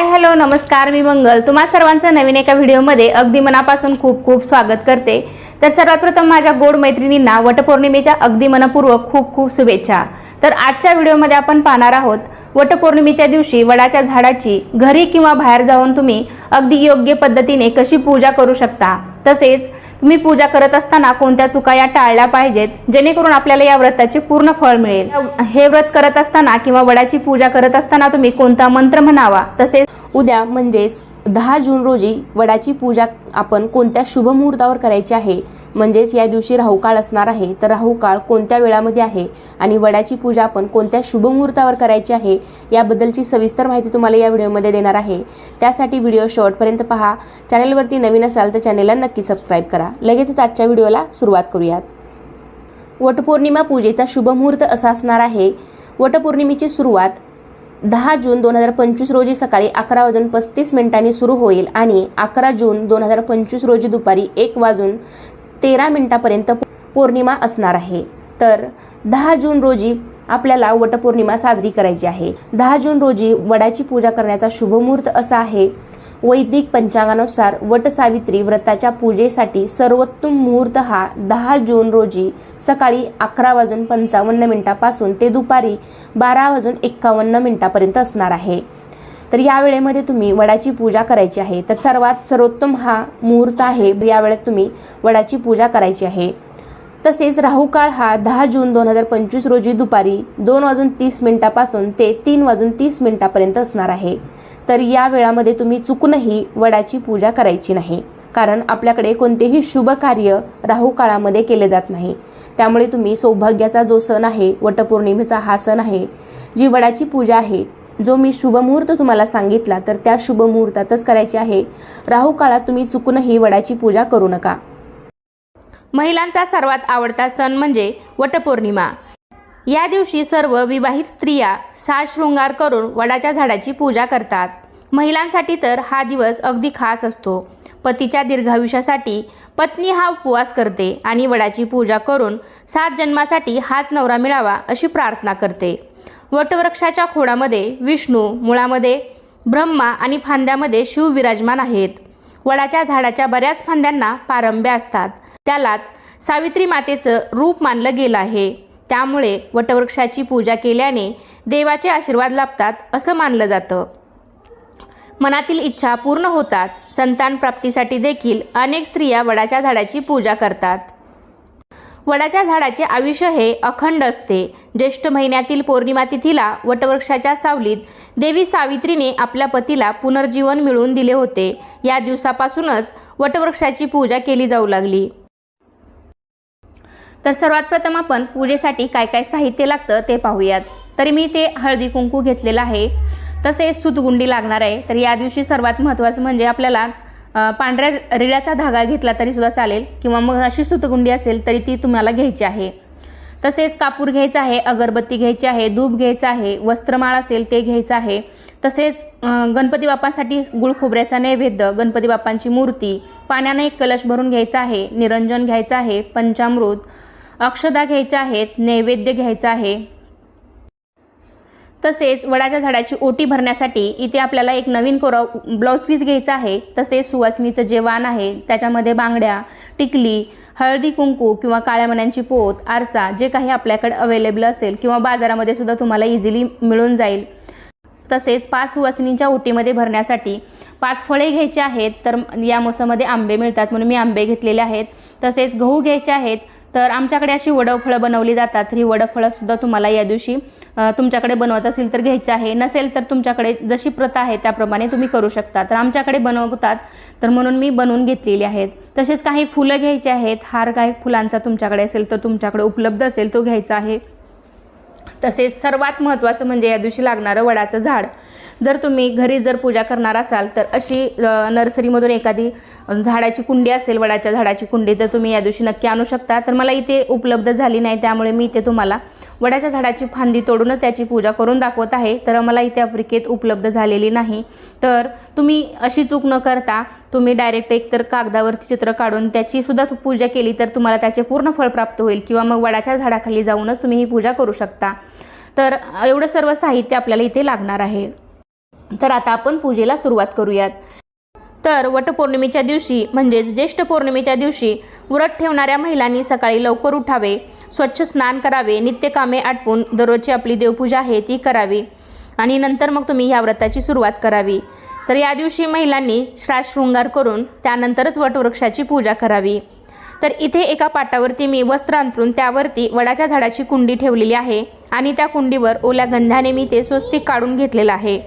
Hi hello नमस्कार मी मंगल. तुम्हा सर्वांचं नवीन एका व्हिडिओमध्ये अगदी मनापासून खूप खूप स्वागत करते. तर सर्वात प्रथम माझ्या गोड मैत्रिणींना वटपौर्णिमेच्या अगदी मनपूर्वक खूप खूप शुभेच्छा. तर आजच्या व्हिडिओमध्ये आपण पाहणार आहोत वटपौर्णिमेच्या दिवशी वडाच्या झाडाची घरी किंवा बाहेर जाऊन तुम्ही अगदी योग्य पद्धतीने कशी पूजा करू शकता. तसेच तुम्ही पूजा करत असताना कोणत्या चुका या टाळल्या पाहिजेत? जेणेकरून आपल्याला या व्रताचे पूर्ण फळ मिळेल. हे व्रत करत असताना किंवा वडाची पूजा करत असताना तुम्ही कोणता मंत्र म्हणावा? तसेच उद्या म्हणजेच दहा जून रोजी वडाची पूजा आपण कोणत्या शुभ मुहूर्तावर करायची आहे? म्हणजेच या दिवशी राहुकाळ असणार आहे. तर राहुकाळ कोणत्या वेळामध्ये आहे? आणि वडाची पूजा आपण कोणत्या शुभ मुहूर्तावर करायची आहे? याबद्दलची सविस्तर माहिती तुम्हाला या व्हिडिओमध्ये देणार आहे. त्यासाठी व्हिडिओ शेवटपर्यंत पहा. चॅनलवरती नवीन असाल तर चॅनेलला नक्की सबस्क्राईब करा. लगेचच आजच्या व्हिडिओला सुरुवात करूयात. वटपौर्णिमा पूजेचा शुभमुहूर्त असा असणार आहे. वटपौर्णिमेची सुरुवात दहा जून दोन हजार पंचवीस रोजी सकाळी अकरा वाजून पस्तीस मिनिटांनी सुरू होईल आणि अकरा जून दोन हजार पंचवीस रोजी दुपारी एक वाजून तेरा मिनिटापर्यंत पौर्णिमा असणार आहे. तर दहा जून रोजी आपल्याला वटपौर्णिमा साजरी करायची आहे. दहा जून रोजी वडाची पूजा करण्याचा शुभमुहूर्त असा आहे. वैदिक पंचांगानुसार वटसावित्री व्रताच्या पूजेसाठी सर्वोत्तम मुहूर्त हा दहा जून रोजी सकाळी अकरा वाजून पंचावन्न मिनिटापासून ते दुपारी बारा वाजून एक्कावन्न मिनिटापर्यंत असणार आहे. तर या वेळेमध्ये तुम्ही वडाची पूजा करायची आहे. तर सर्वात सर्वोत्तम हा मुहूर्त आहे. या वेळेत तुम्ही वडाची पूजा करायची आहे. तसेच राहुकाळ हा दहा जून दोन हजार पंचवीस रोजी दुपारी दोन वाजून तीस मिनिटापासून ते तीन वाजून तीस मिनिटापर्यंत असणार आहे. तर या वेळामध्ये तुम्ही चुकूनही वडाची पूजा करायची नाही कारण आपल्याकडे कोणतेही शुभ कार्य राहू काळामध्ये केले जात नाही. त्यामुळे तुम्ही सौभाग्याचा जो सण आहे वटपौर्णिमेचा हा सण आहे जी वडाची पूजा आहे जो मी शुभमुहूर्त तुम्हाला सांगितला तर त्या शुभमुहूर्तातच करायची आहे. राहू काळात तुम्ही चुकूनही वडाची पूजा करू नका. महिलांचा सर्वात आवडता सण म्हणजे वटपौर्णिमा. या दिवशी सर्व विवाहित स्त्रिया साज शृंगार करून वडाच्या झाडाची पूजा करतात. महिलांसाठी तर हा दिवस अगदी खास असतो. पतीच्या दीर्घायुष्यासाठी पत्नी हा उपवास करते आणि वडाची पूजा करून सात जन्मासाठी हाच नवरा मिळावा अशी प्रार्थना करते. वटवृक्षाच्या खोडामध्ये विष्णू मुळामध्ये ब्रह्मा आणि फांद्यामध्ये शिव विराजमान आहेत. वडाच्या झाडाच्या बऱ्याच फांद्यांना पारंब्या असतात. त्यालाच सावित्री मातेचं रूप मानलं गेलं आहे. त्यामुळे वटवृक्षाची पूजा केल्याने देवाचे आशीर्वाद लाभतात असं मानलं जातं. मनातील इच्छा पूर्ण होतात. संतान प्राप्तीसाठी देखील अनेक स्त्रिया वडाच्या झाडाची पूजा करतात. वडाच्या झाडाचे आयुष्य हे अखंड असते. ज्येष्ठ महिन्यातील पौर्णिमा तिथीला वटवृक्षाच्या सावलीत देवी सावित्रीने आपल्या पतीला पुनर्जीवन मिळवून दिले होते. या दिवसापासूनच वटवृक्षाची पूजा केली जाऊ लागली. तर सर्वात प्रथम आपण पूजेसाठी काय काय साहित्य लागतं ते पाहूयात. तरी मी ते हळदी कुंकू घेतलेलं आहे. तसेच सुतगुंडी लागणार आहे. तर या दिवशी सर्वात महत्त्वाचं म्हणजे आपल्याला पांढऱ्या रिळ्याचा धागा घेतला तरी सुद्धा चालेल किंवा मग अशी सुतगुंडी असेल तरी ती तुम्हाला घ्यायची आहे. तसेच कापूर घ्यायचा आहे अगरबत्ती घ्यायची आहे धूप घ्यायचं आहे वस्त्रमाळ असेल ते घ्यायचं आहे. तसेच गणपती बाप्पांसाठी गुळ खोबऱ्याचा नैवेद्य गणपती बाप्पांची मूर्ती पाण्याने एक कलश भरून घ्यायचा आहे निरंजन घ्यायचं आहे पंचामृत अक्षदा घ्यायच्या आहेत नैवेद्य घ्यायचं आहे. तसेच वडाच्या झाडाची ओटी भरण्यासाठी इथे आपल्याला एक नवीन कोरा ब्लाऊज पीस घ्यायचा आहे. तसेच सुवासिनीचं जे वाण आहे त्याच्यामध्ये बांगड्या टिकली हळदी कुंकू किंवा काळ्या मण्यांची पोत आरसा जे काही आपल्याकडे अवेलेबल असेल किंवा बाजारामध्ये सुद्धा तुम्हाला इझिली मिळून जाईल. तसेच पाच सुवासिनींच्या ओटीमध्ये भरण्यासाठी पाच फळे घ्यायची आहेत तर या मोसममध्ये आंबे मिळतात म्हणून मी आंबे घेतलेले आहेत. तसेच गहू घ्यायचे आहेत तर आमच्याकडे अशी वडफळं बनवली जातात. ही वडफळंसुद्धा तुम्हाला या दिवशी तुमच्याकडे बनवत असेल तर घ्यायची आहे. नसेल तर तुमच्याकडे जशी प्रथा आहे त्याप्रमाणे तुम्ही करू शकता. तर आमच्याकडे बनवतात. तर म्हणून मी बनवून घेतलेली आहेत. तसेच काही फुलं घ्यायची आहेत. हार काही फुलांचा तुमच्याकडे असेल तर तुमच्याकडे उपलब्ध असेल तो घ्यायचा आहे. तसेच सर्वात महत्त्वाचं म्हणजे या दिवशी लागणारं वडाचं झाड. जर तुम्ही घरी जर पूजा करणार असाल तर अशी नर्सरीमधून एखादी झाडाची कुंडी असेल वडाच्या झाडाची कुंडी तर तुम्ही या दिवशी नक्की आणू शकता. तर मला इथे उपलब्ध झाली नाही त्यामुळे मी इथे तुम्हाला वडाच्या झाडाची फांदी तोडूनच त्याची पूजा करून दाखवत आहे. तर मला इथे आफ्रिकेत उपलब्ध झालेली नाही. तर तुम्ही अशी चूक न करता तुम्ही डायरेक्ट एकतर कागदावरती चित्र काढून त्याची सुद्धा पूजा केली तर तुम्हाला त्याचे पूर्ण फळ प्राप्त होईल. किंवा मग वडाच्या झाडाखाली जाऊनच तुम्ही ही पूजा करू शकता. तर एवढं सर्व साहित्य आपल्याला इथे लागणार आहे. तर आता आपण पूजेला सुरुवात करूयात. तर वटपौर्णिमेच्या दिवशी म्हणजेच ज्येष्ठ पौर्णिमेच्या दिवशी व्रत ठेवणाऱ्या महिलांनी सकाळी लवकर उठावे स्वच्छ स्नान करावे नित्यकामे आटपून दररोजची आपली देवपूजा आहे ती करावी. आणि नंतर मग तुम्ही ह्या व्रताची सुरुवात करावी. तर या दिवशी महिलांनी श्रास शृंगार करून त्यानंतरच वटवृक्षाची पूजा करावी. तर इथे एका पाटावरती मी वस्त्र अंतरून त्यावरती वडाच्या झाडाची कुंडी ठेवलेली आहे आणि त्या कुंडीवर ओल्या गंधाने मी ते स्वस्तिक काढून घेतलेलं आहे.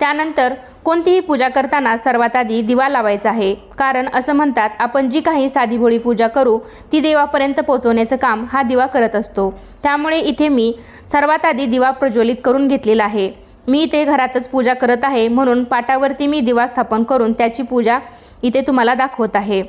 त्यानंतर कोणतीही पूजा करताना सर्वात आधी दिवा लावायचा आहे. कारण असं म्हणतात आपण जी काही साधी भोळी पूजा करू ती देवापर्यंत पोचवण्याचं काम हा दिवा करत असतो. त्यामुळे इथे मी सर्वात आधी दिवा प्रज्वलित करून घेतलेला आहे. मी इथे घरातच पूजा करत आहे म्हणून पाटावरती मी दिवा स्थापन करून त्याची पूजा इथे तुम्हाला दाखवत आहे.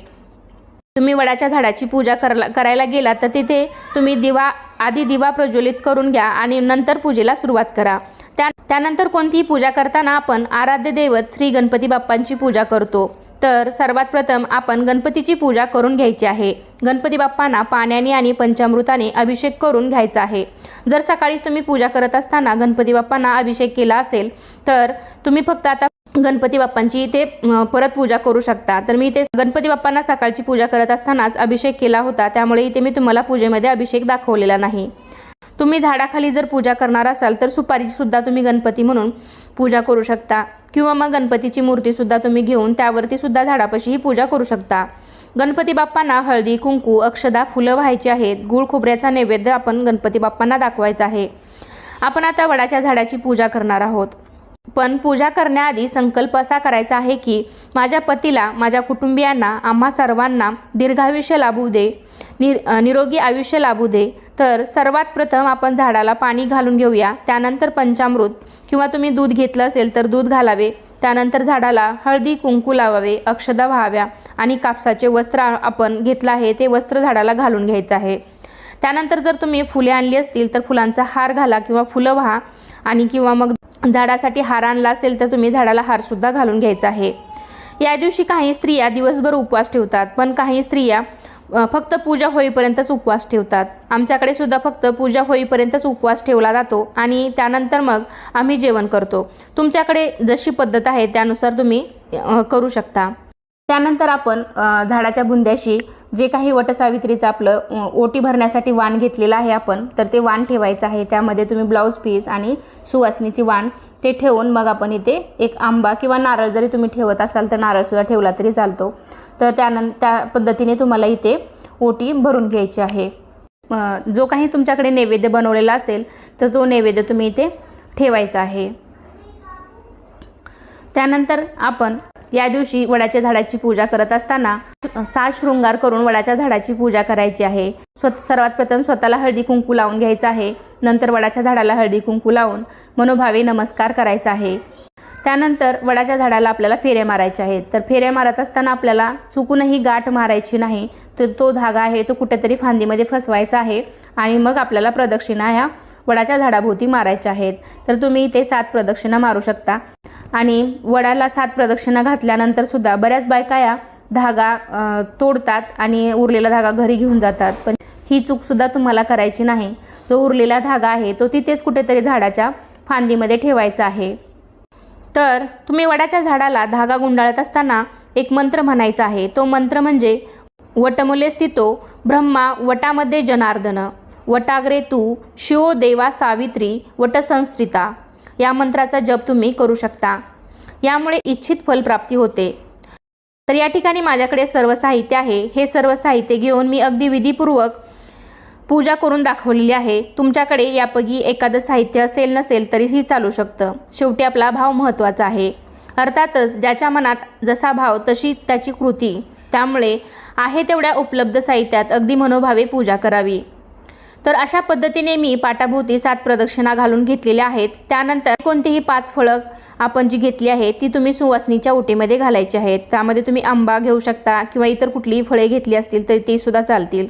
तुम्ही वडाच्या झाडाची पूजा करला करायला गेला तर तिथे तुम्ही दिवा आधी दिवा प्रज्वलित करून घ्या आणि नंतर पूजेला सुरुवात करा. त्यानंतर कोणतीही पूजा करताना आपण आराध्य दैवत श्री गणपती बाप्पांची पूजा करतो. तर सर्वात प्रथम आपण गणपतीची पूजा करून घ्यायची आहे. गणपती बाप्पांना पाण्याने आणि पंचामृताने अभिषेक करून घ्यायचा आहे. जर सकाळीच तुम्ही पूजा करत असताना गणपती बाप्पांना अभिषेक केला असेल तर तुम्ही फक्त आता गणपती बाप्पांची इथे परत पूजा करू शकता. तर मी इथे गणपती बाप्पांना सकाळची पूजा करत असतानाच अभिषेक केला होता. त्यामुळे इथे मी तुम्हाला पूजेमध्ये अभिषेक दाखवलेला नाही. तुम्ही झाडाखाली जर पूजा करणार असाल तर सुपारीची सुद्धा तुम्ही गणपती म्हणून पूजा करू शकता. किंवा मग गणपतीची मूर्तीसुद्धा तुम्ही घेऊन त्यावरती सुद्धा झाडापाशी ही पूजा करू शकता. गणपती बाप्पांना हळदी कुंकू अक्षदा फुलं व्हायची आहेत. गुळ खोबऱ्याचा नैवेद्य आपण गणपती बाप्पांना दाखवायचा आहे. आपण आता वडाच्या झाडाची पूजा करणार आहोत. पण पूजा करण्याआधी संकल्प असा करायचा आहे की माझ्या पतीला माझ्या कुटुंबियांना आम्हा सर्वांना दीर्घायुष्य लाभू दे निर निरोगी आयुष्य लाभू दे. तर सर्वात प्रथम आपण झाडाला पाणी घालून घेऊया. त्यानंतर पंचामृत किंवा तुम्ही दूध घेतलं असेल तर दूध घालावे. त्यानंतर झाडाला हळदी कुंकू लावावे अक्षदा व्हाव्या आणि कापसाचे वस्त्र आपण घेतलं आहे ते वस्त्र झाडाला घालून घ्यायचं आहे. त्यानंतर जर तुम्ही फुले आणली असतील तर फुलांचा हार घाला किंवा फुलं व्हा आणि किंवा मग झाडासाठी हार आणला असेल तर तुम्ही झाडाला हारसुद्धा घालून घ्यायचा आहे. या दिवशी काही स्त्रिया दिवसभर उपवास ठेवतात पण काही स्त्रिया फक्त पूजा होईपर्यंतच उपवास ठेवतात. आमच्याकडे सुद्धा फक्त पूजा होईपर्यंतच उपवास ठेवला जातो आणि त्यानंतर मग आम्ही जेवण करतो. तुमच्याकडे जशी पद्धत आहे त्यानुसार तुम्ही करू शकता. त्यानंतर आपण झाडाच्या बुंद्याशी जे काही वटसावित्रीचं आपलं ओटी भरण्यासाठी वाण घेतलेलं आहे आपण तर ते वाण ठेवायचं आहे. त्यामध्ये तुम्ही ब्लाऊज पीस आणि सुवासनीची वाण ते ठेवून मग आपण इथे एक आंबा किंवा नारळ जरी तुम्ही ठेवत असाल तर नारळसुद्धा ठेवला तरी चालतो. तर त्यानं त्या पद्धतीने तुम्हाला इथे ओटी भरून घ्यायची आहे. जो काही तुमच्याकडे नैवेद्य बनवलेला असेल तर तो नैवेद्य तुम्ही इथे ठेवायचा आहे. त्यानंतर आपण या दिवशी वडाच्या झाडाची पूजा करत असताना सात शृंगार करून वडाच्या झाडाची पूजा करायची आहे. स्व सर्वात प्रथम स्वतःला हळदी कुंकू लावून घ्यायचं आहे. नंतर वडाच्या झाडाला हळदी कुंकू लावून मनोभावे नमस्कार करायचा आहे. त्यानंतर वडाच्या झाडाला आपल्याला फेऱ्या मारायच्या आहेत. तर फेऱ्या मारत असताना आपल्याला चुकूनही गाठ मारायची नाही. तर तो धागा आहे तो कुठेतरी फांदीमध्ये फसवायचा आहे आणि मग आपल्याला प्रदक्षिणा ह्या वडाच्या झाडाभोवती मारायच्या आहेत. तर तुम्ही इथे सात प्रदक्षिणा मारू शकता. आणि वडाला सात प्रदक्षिणा घातल्यानंतर सुद्धा बऱ्याच बायका या धागा तोडतात आणि उरलेला धागा घरी घेऊन जातात. पण ही चूकसुद्धा तुम्हाला करायची नाही. जो उरलेला धागा आहे तो तिथेच कुठेतरी झाडाच्या फांदीमध्ये ठेवायचा आहे. तर तुम्ही वडाच्या झाडाला धागा गुंडाळत असताना एक मंत्र म्हणायचा आहे. तो मंत्र म्हणजे वटमुले स्थितो ब्रह्मा वटामध्ये जनार्दन. वटाग्रे तू शिव देवा सावित्री वटसंस्थिता. या मंत्राचा जप तुम्ही करू शकता. यामुळे इच्छित फलप्राप्ती होते. तर या ठिकाणी माझ्याकडे सर्व साहित्य आहे. हे सर्व साहित्य घेऊन मी अगदी विधीपूर्वक पूजा करून दाखवलेली आहे. तुमच्याकडे यापैकी एखादं साहित्य असेल नसेल तरीही चालू शकतं. शेवटी आपला भाव महत्त्वाचा आहे. अर्थातच ज्याच्या मनात जसा भाव तशी त्याची कृती. त्यामुळे आहे तेवढ्या उपलब्ध साहित्यात अगदी मनोभावे पूजा करावी. तर अशा पद्धतीने मी पाटाभोवती सात प्रदक्षिणा घालून घेतलेल्या आहेत. त्यानंतर कोणतीही पाच फळं आपण जी घेतली आहे ती तुम्ही सुवासनीच्या ओटीमध्ये घालायची आहेत. त्यामध्ये तुम्ही आंबा घेऊ शकता किंवा इतर कुठलीही फळे घेतली असतील तरी ती सुद्धा चालतील.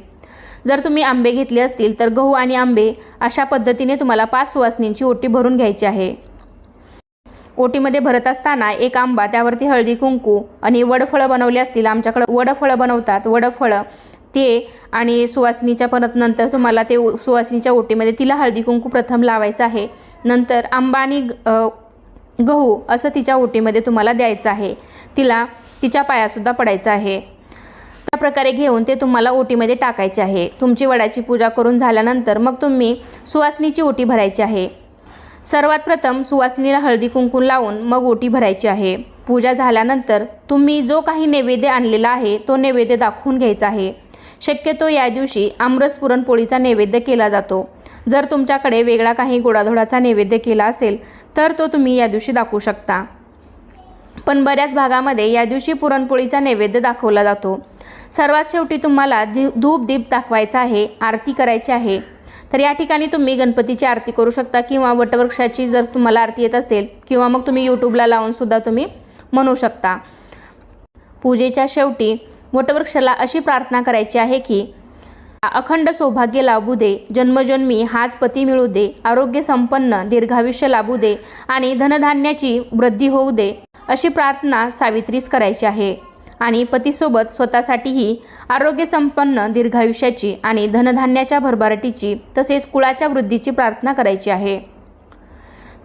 जर तुम्ही आंबे घेतले असतील तर गहू आणि आंबे अशा पद्धतीने तुम्हाला पाच सुवासनींची ओटी भरून घ्यायची आहे. ओटीमध्ये भरत असताना एक आंबा त्यावरती हळदी कुंकू आणि वडफळं बनवली असतील. आमच्याकडं वडफळं बनवतात. वडफळं ते आणि सुवासिनीच्या परत नंतर तुम्हाला ते सुवासिनीच्या ओटीमध्ये तिला हळदी कुंकू प्रथम लावायचं आहे. नंतर आंबा आणि गहू असं तिच्या ओटीमध्ये तुम्हाला द्यायचं आहे. तिला तिच्या पायासुद्धा पडायचं आहे. त्या प्रकारे घेऊन ते तुम्हाला ओटीमध्ये टाकायचे आहे. तुमची वडाची पूजा करून झाल्यानंतर मग तुम्ही सुवासनीची ओटी भरायची आहे. सर्वात प्रथम सुवासिनीला हळदी कुंकू लावून मग ओटी भरायची आहे. पूजा झाल्यानंतर तुम्ही जो काही नैवेद्य आणलेला आहे तो नैवेद्य दाखवून घ्यायचा आहे. शक्यतो या दिवशी आमरस पुरणपोळीचा नैवेद्य केला जातो. जर तुमच्याकडे वेगळा काही गोडाधोडाचा नैवेद्य केला असेल तर तो तुम्ही या दिवशी दाखवू शकता. पण बऱ्याच भागामध्ये या दिवशी पुरणपोळीचा नैवेद्य दाखवला जातो. सर्वात शेवटी तुम्हाला दि धूप दीप दाखवायचा आहे आरती करायची आहे. तर या ठिकाणी तुम्ही गणपतीची आरती करू शकता किंवा वटवृक्षाची जर तुम्हाला आरती येत असेल किंवा मग तुम्ही यूट्यूबला लावून सुद्धा तुम्ही म्हणू शकता. पूजेच्या शेवटी वटवृक्षाला अशी प्रार्थना करायची आहे की अखंड सौभाग्य लाभू दे जन्मजन्मी हाच पती मिळू दे आरोग्य संपन्न दीर्घायुष्य लाभू दे आणि धनधान्याची वृद्धी होऊ दे. अशी प्रार्थना सावित्रीस करायची आहे. आणि पतीसोबत स्वतःसाठीही आरोग्यसंपन्न दीर्घायुष्याची आणि धनधान्याच्या भरभराटीची तसेच कुळाच्या वृद्धीची प्रार्थना करायची आहे.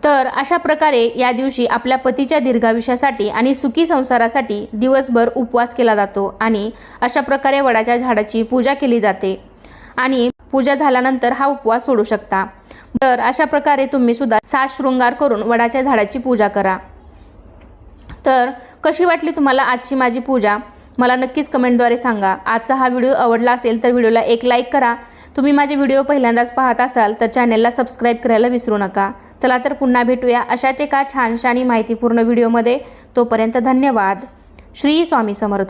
तर अशा प्रकारे या दिवशी आपल्या पतीच्या दीर्घायुष्यासाठी आणि सुखी संसारासाठी दिवसभर उपवास केला जातो आणि अशा प्रकारे वडाच्या झाडाची पूजा केली जाते. आणि पूजा झाल्यानंतर हा उपवास सोडू शकता. तर अशा प्रकारे तुम्ही सुद्धा सात शृंगार करून वडाच्या झाडाची पूजा करा. तर कशी वाटली तुम्हाला आजची माझी पूजा? मला नक्कीच कमेंटद्वारे सांगा. आजचा हा व्हिडिओ आवडला असेल तर व्हिडिओला एक लाईक करा. तुम्ही माझे व्हिडिओ पहिल्यांदाच पाहत असाल तर चॅनेलला सबस्क्राईब करायला विसरू नका. चला तर पुन्हा भेटूया अशाच एका छानशा आणि माहितीपूर्ण व्हिडिओमध्ये. तोपर्यंत धन्यवाद. श्री स्वामी समर्थ.